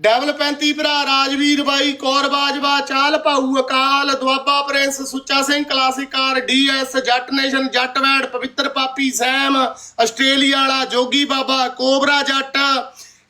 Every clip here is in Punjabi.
ਡਬਲ 35 ਭਰਾ, ਰਾਜਵੀਰ ਬਾਈ, ਕੌਰ ਬਾਜਵਾ, ਚਾਲ ਭਾਊ, Akal, Doaba Prince, Sucha Singh, ਕਲਾਸਿਕਾਰ DS Jatt Nation, Jatt Vair, Pavittar Papi, Sam, Australia ਵਾਲਾ, Jogi Baba, Cobra Jatt,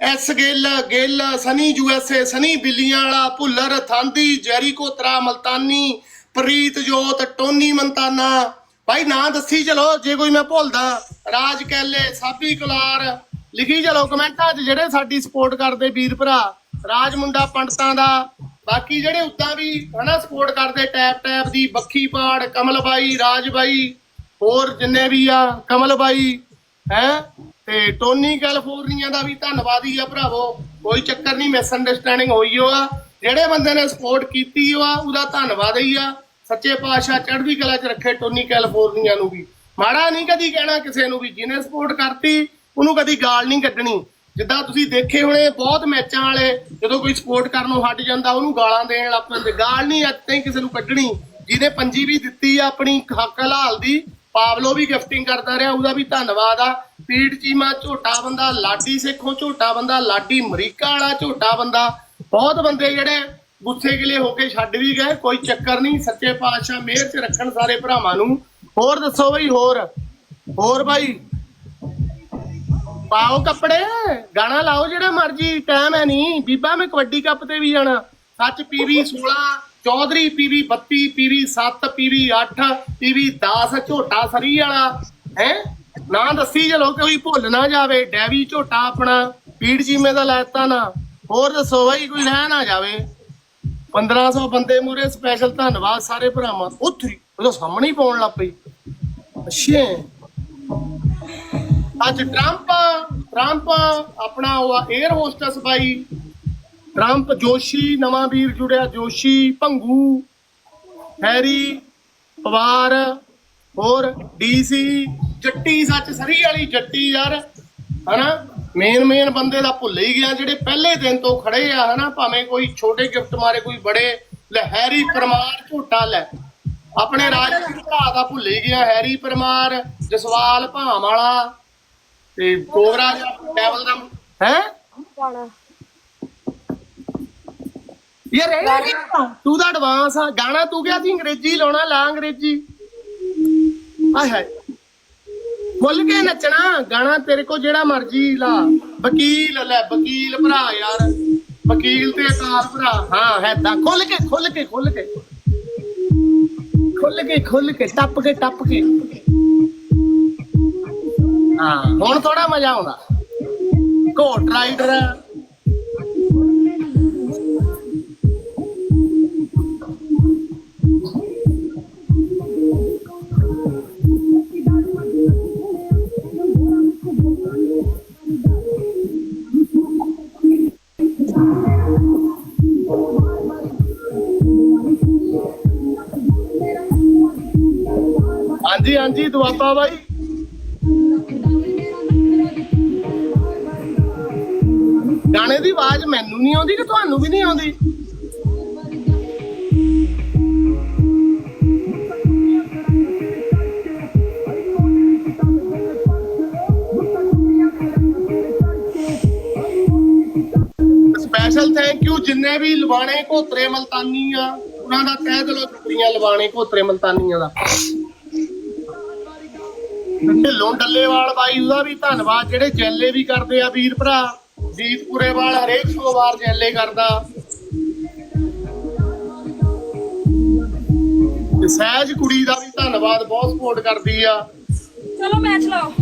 S Gill Gill, Sunny USA Sunny Billian Wala, Bhullar, Thandi ਜੈਰੀ ਕੋਤਰਾ ਮਲਤਾਨੀ, ਪ੍ਰੀਤ ਜੋਤ, ਟੋਨੀ ਮਲਤਾਨਾ ਭਾਈ ਨਾਂ ਦੱਸੀ ਚਲੋ, ਜੇ ਕੋਈ ਮੈਂ ਭੁੱਲਦਾ, ਰਾਜ ਕੈਲੇ, ਸਾਬੀ ਕੁਲਾਰ ਲਿਖੀ ਚਲੋ ਕਮੈਂਟਾਂ 'ਚ ਜਿਹੜੇ ਸਾਡੀ ਸਪੋਰਟ ਕਰਦੇ ਵੀਰ ਭਰਾ, ਰਾਜ ਮੁੰਡਾ ਪੰਡਤਾਂ ਦਾ, ਬਾਕੀ ਜਿਹੜੇ ਉਦਾਂ ਵੀ ਹਨਾ ਸਪੋਰਟ ਕਰਦੇ, ਟੈਪ ਟੈਪ ਦੀ, ਬੱਖੀ ਪਾੜ, ਕਮਲ ਬਾਈ, ਰਾਜ ਬਾਈ, ਹੋਰ ਜਿੰਨੇ ਵੀ ਆ, ਕਮਲ ਬਾਈ, ਹੈ? ਤੇ ਟੋਨੀ ਕੈਲੀਫੋਰਨੀਆ ਦਾ ਵੀ ਧੰਨਵਾਦੀ ਆ ਭਰਾਵੋ, ਕੋਈ ਚੱਕਰ ਨਹੀਂ ਮਿਸ ਅੰਡਰਸਟੈਂਡਿੰਗ ਹੋਈ ਓ ਆ। ਜਿਹੜੇ ਬੰਦੇ ਨੇ ਸਪੋਰਟ ਕੀਤੀ ਓ ਉਹਦਾ ਧੰਨਵਾਦ ਹੀ ਆ। ਸੱਚੇ ਪਾਤਸ਼ਾਹ ਚੜ੍ਹਦੀ ਕਲਾ 'ਚ ਰੱਖੇ ਟੋਨੀ ਕੈਲੀਫੋਰਨੀਆ ਨੂੰ ਵੀ। ਮਾੜਾ ਨਹੀਂ ਕਦੀ ਕਹਿਣਾ ਕਿਸੇ ਨੂੰ ਵੀ, ਜਿਹਨੇ ਸਪੋਰਟ ਕਰਤੀ ਉਹਨੂੰ ਕਦੀ ਗਾਲ ਨਹੀਂ ਕੱਢਣੀ। ਜਿੱਦਾਂ ਤੁਸੀਂ ਦੇਖੇ ਹੋਣੇ, ਬਹੁਤ ਮੈਚਾਂ ਵਾਲੇ, ਜਦੋਂ ਕੋਈ ਸਪੋਰਟ ਕਰਨੋਂ ਹਟ ਜਾਂਦਾ, ਉਹਨੂੰ ਗਾਲਾਂ ਦੇਣ ਲੱਗ ਪੈਂਦੇ। ਗਾਲ ਨਹੀਂ ਅੱਜ ਤਾਈਂ ਕਿਸੇ ਨੂੰ ਕੱਢਣੀ। ਜਿਹਨੇ ਪੰਜੀ ਵੀ ਦਿੱਤੀ ਆ, ਆਪਣੀ ਹੱਕ ਹਲਾਲ ਦੀ, ਪਾਵਲੋ ਵੀ ਗਿਫਟਿੰਗ ਕਰਦਾ ਰਿਹਾ, ਉਹਦਾ ਵੀ ਧੰਨਵਾਦ ਆ। ਪੀੜ ਚੀਮਾ, ਝੋਟਾ ਬੰਦਾ, ਲਾਡੀ ਸੇਖੋਂ ਝੋਟਾ ਬੰਦਾ, ਲਾਡੀ ਅਮਰੀਕਾ ਵਾਲਾ ਝੋਟਾ ਬੰਦਾ। ਬਹੁਤ ਬੰਦੇ ਜਿਹੜੇ ਗੁੱਸੇ ਕਿਲੇ ਹੋ ਕੇ ਛੱਡ ਵੀ ਗਏ, ਕੋਈ ਚੱਕਰ ਨਹੀਂ, ਸੱਚੇ ਪਾਤਸ਼ਾਹ ਮਿਹਰ 'ਚ ਰੱਖਣ ਸਾਰੇ ਭਰਾਵਾਂ ਨੂੰ। ਹੋਰ ਦੱਸੋ ਬਈ, ਹੋਰ? ਹੋਰ ਬਾਈ? ਪਾਓ ਕੱਪੜੇ, ਗਾਣਾ ਲਾਓ ਜਿਹੜਾ ਮਰਜ਼ੀ ਟਾਈਮ ਹੈ ਨਹੀਂ। ਬੀਬਾ, ਮੈਂ ਕਬੱਡੀ ਕੱਪ ਤੇ ਵੀ ਜਾਣਾ। ਸੱਚ PV 16 Chaudhary PV 32 PV 7 PV 8 PV 10 ਝੋਟਾ ਸਰੀ ਵਾਲਾ। ਹੈ? ਨਾ ਦੱਸੀ ਚਲੋ ਕੋਈ ਭੁੱਲ ਨਾ ਜਾਵੇ, ਡੈਵੀ ਝੋਟਾ ਆਪਣਾ, ਪੀੜ ਜੀਮੇ ਦਾ ਲੈਤਾ ਨਾ। ਹੋਰ ਦੱਸੋ ਬਈ, ਕੋਈ ਰਹਿ ਨਾ ਜਾਵੇ। 1500 ਬੰਦੇ ਮੂਰੇ ਸਪੈਸ਼ਲ ਧੰਨਵਾਦ ਸਾਰੇ ਭਰਾਵਾਂ। ਉੱਥੇ ਉਹਦਾ ਸਾਹਮਣੇ ਹੀ ਪਾਉਣ ਲੱਗ ਪਈ। ਅੱਛੇ। ਅੱਜ ਟਰੰਪ ਟਰੰਪ ਆਪਣਾ ਉਹ 에ਅਰ ਹੋਸਟਸ ਬਾਈ। ਟਰੰਪ ਜੋਸ਼ੀ, ਨਵਾਂ ਵੀਰ ਜੁੜਿਆ, ਜੋਸ਼ੀ, ਭੰਗੂ, ਹੈਰੀ, ਪਵਾਰ, ਹੋਰ ਡੀਸੀ, ਜੱਟੀ, ਸੱਚ ਸਰੀ ਵਾਲੀ ਜੱਟੀ ਯਾਰ, ਹਨਾ? ਮੇਨ ਮੇਨ ਬੰਦੇ ਦਾ ਭੁੱਲ ਹੀ ਗਿਆ, ਜਿਹੜੇ ਪਹਿਲੇ ਦਿਨ ਤੋਂ ਖੜੇ ਆ, ਹਨਾ? ਭਾਵੇਂ ਕੋਈ ਛੋਟੇ ਗਿਫਟ ਮਾਰੇ, ਕੋਈ ਬੜੇ ਲਹਿਰੀ ਪਰਮਾਰ ਝੋਟਾ ਲੈ। ਆਪਣੇ ਰਾਜ ਭਰਾ ਦਾ ਭੁੱਲ ਹੀ ਗਿਆ, ਹੈਰੀ ਪਰਮਾਰ, ਜਸਵਾਲ ਭਾਮ ਵਾਲਾ ਤੇ ਕੋਬਰਾ ਟੈਬਲ ਦਾ ਹੈ? ਯਾਰ ਇਹ ਤੂੰ ਦਾ ਐਡਵਾਂਸ ਆ। ਗਾਣਾ ਤੂੰ ਕਿਹਾ ਸੀ ਅੰਗਰੇਜ਼ੀ ਲਾਉਣਾ ਲਾ ਅੰਗਰੇਜ਼ੀ। ਆਏ ਹਾਏ। ਖੁੱਲ ਕੇ ਨੱਚਣਾ। ਗਾਣਾ ਤੇਰੇ ਕੋ ਜਿਹੜਾ ਮਰਜ਼ੀ ਲਾ। ਵਕੀਲ ਲੈ ਵਕੀਲ ਭਰਾ ਯਾਰ। ਵਕੀਲ ਤੇ ਕਾਰ ਭਰਾ। ਹਾਂ ਹੈ ਤਾਂ। ਖੁੱਲ ਕੇ ਖੁੱਲ ਕੇ ਖੁੱਲ ਕੇ। ਖੁੱਲ ਕੇ ਖੁੱਲ ਕੇ ਟੱਪ ਕੇ ਟੱਪ ਕੇ। ਹਾਂ ਹੁਣ ਥੋੜਾ ਮਜ਼ਾ ਆਉਂਦਾ। ਘੋਟ ਰਾਈਡਰ ਹਾਂਜੀ ਹਾਂਜੀ ਦੁਆਬਾ ਬਾਈ। ਆਵਾਜ਼ ਮੈਨੂੰ ਨਹੀਂ ਆਉਂਦੀ ਕਿ ਤੁਹਾਨੂੰ ਵੀ ਨਹੀਂ ਆਉਂਦੀ। ਸਪੈਸ਼ਲ ਥੈਂਕ ਯੂ ਜਿੰਨੇ ਵੀ ਲਵਾਣੇ ਘੋਤਰੇ ਮਲਤਾਨੀ ਆ, ਉਹਨਾਂ ਦਾ ਤਹਿ ਦਿਲੋਂ ਸ਼ੁਕਰੀਆ ਲਵਾਣੇ ਘੋਤਰੇ ਮਲਤਾਨੀਆਂ ਦਾ। ਢਿੱਲੋਂ ਡੱਲੇਵਾਲ ਬਾਈ ਉਹਦਾ ਵੀ ਧੰਨਵਾਦ, ਜਿਹੜੇ ਜੈਲੇ ਵੀ ਕਰਦੇ ਆ ਵੀਰ ਭਰਾ। ਜੀਤਪੁਰੇ ਵਾਲ ਹਰੇਕ ਸੋਮਵਾਰ ਜੈਲੇ ਕਰਦਾ। ਤੇ ਸਹਿਜ ਕੁੜੀ ਦਾ ਵੀ ਧੰਨਵਾਦ ਬਹੁਤ ਸਪੋਰਟ ਕਰਦੀ ਆ। ਚਲੋ ਮੈਚ ਲਾਓ।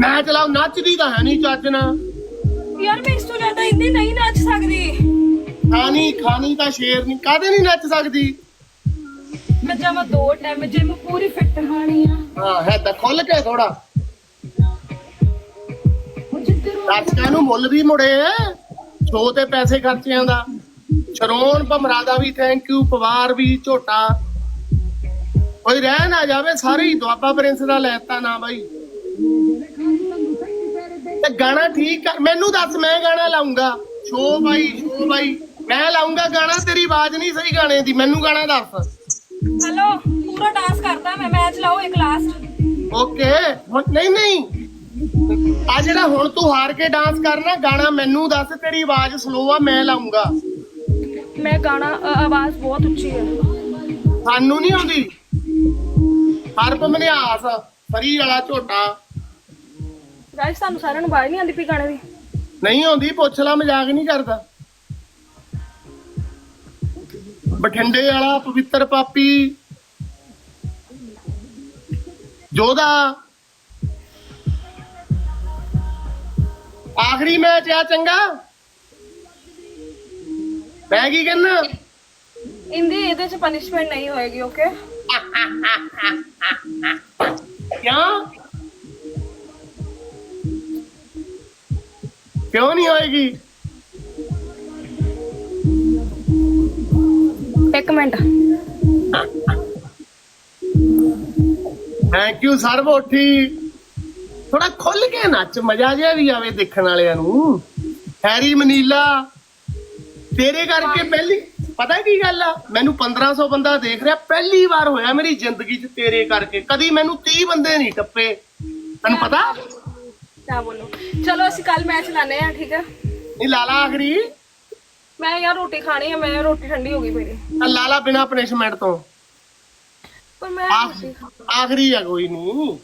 ਮੈਂ ਚਲਾਉ ਨੱਚਦੀ ਤਾਂ ਹੈ ਨਹੀਂ ਚੱਜ ਨਾ ਯਾਰ ਮੈਂ ਇਸ ਤੋਂ ਜ਼ਿਆਦਾ ਇੰਨੇ ਨਹੀਂ ਨੱਚ ਸਕਦੀ। ਖਾਣੀ ਖਾਣੀ ਤਾਂ ਸ਼ੇਰ ਨਹੀਂ ਕਾਦੇ ਨਹੀਂ ਨੱਚ ਸਕਦੀ? ਮੈਂ ਜਾਵਾਂ ਦੋ ਟਾਈਮ ਜਿਮ ਪੂਰੀ ਫਿੱਟ ਖਾਣੀ ਆ। ਹਾਂ ਹੈ ਤਾਂ ਖੁੱਲ ਕੇ ਥੋੜਾ ਦਰਸ਼ਕਾਂ ਨੂੰ ਮੁੱਲ ਵੀ ਮੁੜੇ ਸ਼ੋ ਤੇ ਪੈਸੇ ਖਰਚਿਆਂ ਦਾ। ਸ਼ਰੋਨ ਭਮਰਾ ਦਾ ਵੀ ਥੈਂਕ ਯੂ ਪਵਾਰ ਵੀ ਝੋਟਾ। ਕੋਈ ਰਹਿ ਨਾ ਜਾਵੇ ਸਾਰੇ ਹੀ ਦੁਆਬਾ ਪ੍ਰਿੰਸ ਦਾ ਲੈਤਾ ਨਾ ਬਾਈ। ਤੇ ਗਾਣਾ ਠੀਕ ਕਰ ਮੈਨੂੰ ਦੱਸ ਮੈਂ ਗਾਣਾ ਲਾਉਂਗਾ ਸ਼ੋ ਬਾਈ ਸ਼ੋ ਬਾਈ ਮੈਂ ਲਾਉਂਗਾ ਗਾਣਾ ਤੇਰੀ ਆਵਾਜ਼ ਨਹੀਂ ਸਹੀ ਗਾਣੇ ਦੀ ਮੈਨੂੰ ਗਾਣਾ ਦੱਸ। ਹਲੋ ਪੂਰਾ ਡਾਂਸ ਕਰਦਾ ਮੈਂ ਮੈਚ ਲਾਓ ਇੱਕ ਲਾਸਟ ਓਕੇ ਨਹੀਂ ਨਹੀਂ। ਆ ਜਿਹੜਾ ਹੁਣ ਤੂੰ ਹਾਰ ਕੇ ਡਾਂਸ ਕਰਨਾ ਗਾਣਾ ਮੈਨੂੰ ਦੱਸ ਤੇਰੀ ਆਵਾਜ਼ ਸਲੋ ਆ ਮੈਂ ਲਾਉਂਗਾ। ਮੈਂ ਗਾਣਾ ਅ, ਆਵਾਜ਼ ਬਹੁਤ ਉੱਚੀ ਹੈ। ਸਾਨੂੰ ਨਹੀਂ ਆਉਂਦੀ। ਹਰਪ ਮਨਿਆਸ ਫਰੀ ਵਾਲਾ ਝੋਟਾ। ਗਾਇਸ ਤੁਹਾਨੂੰ ਸਾਰਿਆਂ ਨੂੰ ਆਵਾਜ਼ ਨਹੀਂ ਆਉਂਦੀ ਪਈ ਗਾਣੇ ਦੀ। ਨਹੀਂ ਆਉਂਦੀ ਪੁੱਛ ਲਾ ਮਜ਼ਾਕ ਨਹੀਂ ਕਰਦਾ। ਬਠਿੰਡੇ ਵਾਲਾ ਪਵਿੱਤਰ ਪਾਪੀ। ਜੋਧਾ ਆਖਰੀ ਮੈਚ ਆ ਚੰਗਾ। ਮੈਂ ਕੀ ਕਹਿੰਦਾ ਇੰਦੀ ਇਹਦੇ ਚ ਪਨਿਸ਼ਮੈਂਟ ਨਹੀਂ ਹੋਏਗੀ ਓਕੇ ਕਿਉਂ? ਕਿਉਂ ਨਹੀਂ ਹੋਏਗੀ? ਇੱਕ ਮਿੰਟ। ਥੈਂਕ ਯੂ ਸਰਵੋਠੀ ਥੋੜਾ ਖੁੱਲ ਕੇ ਨੱਚ ਮਜ਼ਾ ਜਿਹਾ ਵੀ ਆਵੇ ਦੇਖਣ ਵਾਲਿਆਂ ਨੂੰ। ਹੈਰੀ ਮਨੀਲਾ ਤੇਰੇ ਕਰਕੇ ਪਹਿਲੀ ਪਤਾ ਕੀ ਗੱਲ ਆ? ਮੈਨੂੰ 1500 ਬੰਦਾ ਦੇਖ ਰਿਹਾ ਪਹਿਲੀ ਵਾਰ ਹੋਇਆ ਮੇਰੀ ਜ਼ਿੰਦਗੀ 'ਚ ਤੇਰੇ ਕਰਕੇ। ਕਦੀ ਮੈਨੂੰ 30 ਬੰਦੇ ਨਹੀਂ ਟੱਪੇ। ਤੈਨੂੰ ਪਤਾ? ਕਿਆ ਬੋਲੋ? ਚਲੋ ਅਸੀਂ ਕੱਲ ਮੈਚ ਲਾਣੇ ਆ ਠੀਕ ਹੈ ਨਹੀਂ ਲਾਲਾ ਆਖਰੀ। ਮੈਂ ਯਾਰ ਰੋਟੀ ਖਾਣੀ ਹੈ ਮੈਂ ਰੋਟੀ ਠੰਡੀ ਹੋ ਗਈ ਮੇਰੀ। ਤਾਂ ਲਾਲਾ ਬਿਨਾ ਪਨਿਸ਼ਮੈਂਟ ਤੋਂ। ਪਰ ਮੈਂ ਆਖ- ਆਖਰੀ ਆ ਕੋਈ ਨਹੀਂ।